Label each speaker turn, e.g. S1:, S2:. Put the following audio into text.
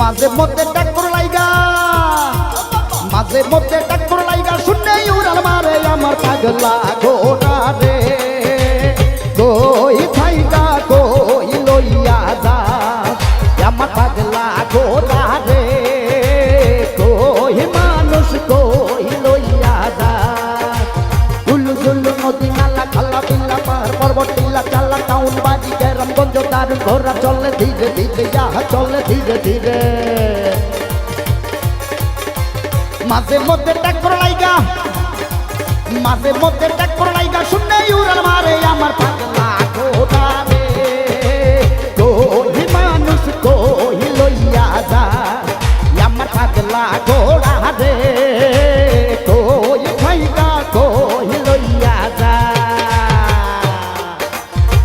S1: মাঝে মধ্যে ডাক্তার লাইগা। মাঝে মধ্যে ডাক্তার লাইগা শুনে উড়াল মারে আমার পাগলা গোটা রে। কই থাইকা কই লইয়া যা, আমার পাগলা গোটা রে। কই মানুষ, কই লইয়া যা। উল্লু জুল্লু নদী গঞ্জ দারুণ চলে ধীরে ধীরে, যাহা চলে ধীরে ধীরে। মাঝে মধ্যে ট্যাক করে লাইগা, মাঝে মধ্যে ট্যাক করে লাইগা, শুনে ইউরাল মারে আমার পাগলা কই মানুষ কই লইয়া যা, আমার পাগলা গোড়া রে